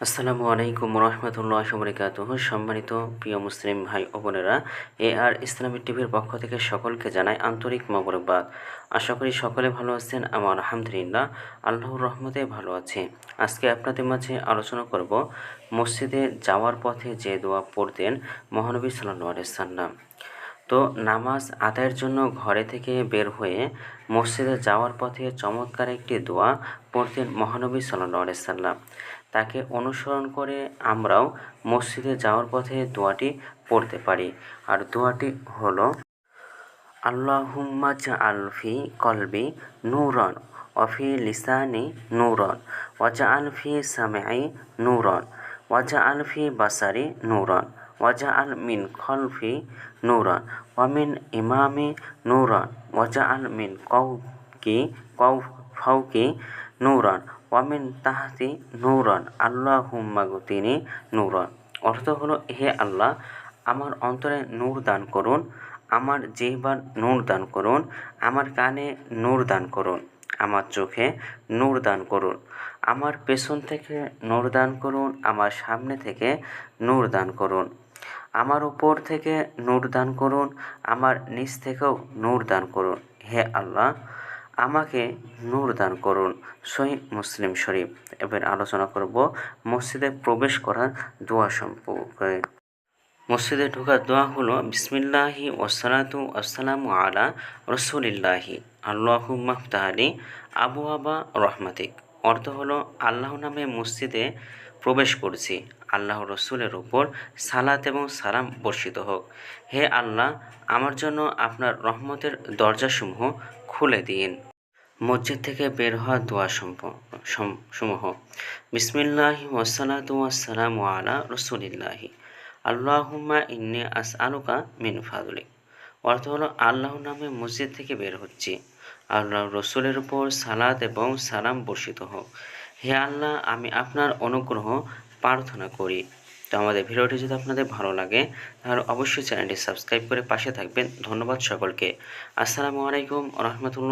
আসসালামু আলাইকুম রহমতুল্লাহ বরকাত সম্মানিত প্রিয় মুসলিম ভাই ও বোনেরা, এ আর ইসলামিক টিভির পক্ষ থেকে সকলকে জানাই আন্তরিক মোবারকবাদ। আশা করি সকলে ভালো আছেন আমার আলহামদুলিল্লাহ, আল্লাহর রহমতে ভালো আছে। আজকে আপনাদের মাঝে আলোচনা করব মসজিদে যাওয়ার পথে যে দোয়া পড়তেন মহানবী সাল্লাহ সাল্লাম তো নামাজ আদায়ের জন্য ঘরে থেকে বের হয়ে মসজিদে যাওয়ার পথে চমৎকার একটি দোয়া পড়তেন মহানবী সাল্লাহ সাল্লাম। তাকে অনুসরণ করে আমরাও মসজিদে যাওয়ার পথে দোয়াটি পড়তে পারি। আর দোয়াটি হলো, আল্লাহুম্মা আলফি কলবি নূরন অফি লিসানি নূরন ওয়াজা আলফি সামেআই নূরন ওয়াজা আলফি বাসারি নূরন। ওয়াজা আল মিন খলফি নূরন ওয়ামিন ইমামি নূরন, ওয়াজা আল মিন কৌকি কৌ ফাউকি নূরন ওয়ামিন তাহাতি নূরন আল্লাহ হুম্মাগুতিনি নূরন। অর্থ হলো, হে আল্লাহ, আমার অন্তরে নূর দান করুন, আমার জিহ্বার নূর দান করুন, আমার কানে নূর দান করুন, আমার চোখে নূর দান করুন, আমার পেছন থেকে নূর দান করুন, আমার সামনে থেকে নূর দান করুন। আমার উপর থেকে নূর দান করুন, আমার নিচ থেকেও নূর দান করুন। হে আল্লাহ, আমাকে নূর দান করুন। সহি মুসলিম শরীফ। এবার আলোচনা করব মসজিদে প্রবেশ করার দোয়া সম্পর্কে। মসজিদে ঢোকার দোয়া হলো, বিসমিল্লাহি ওসালাতু আসসালামু আলা রসুলিল্লাহি। আল্লাহ মাহতাহালি আবু আবা রহমাতিক। অর্থ হলো আল্লাহ নামে মসজিদে প্রবেশ করছি। আল্লাহ রসুলের উপর সালাত এবং সালাম বর্ষিত হোক। হে আল্লাহ, আমার জন্য আপনার রহমতের দরজাসমূহ খুলে দিন। মসজিদ থেকে বের হওয়া দোয়া সম- সমূহ। বিসমিল্লাহি ওসালাতু আসসালামু আলা রসুলিল্লাহি। আল্লাহুম্মা ইন্নি আস আলুকা মিন ফাদুলিক। অর্থ হলো আল্লাহ নামে মসজিদ থেকে বের হচ্ছি। আল্লাহ রসুলের উপর সালাদ এবং সালাম বর্ষিত হোক। হে আল্লাহ, আমি আপনার অনুগ্রহ প্রার্থনা করি। তো আমাদের ভিডিওটি যদি আপনাদের ভালো লাগে, তাহলে অবশ্যই চ্যানেলটি সাবস্ক্রাইব করে পাশে থাকবেন। ধন্যবাদ সকলকে। আসসালামু আলাইকুম রহমতুল্লাহ।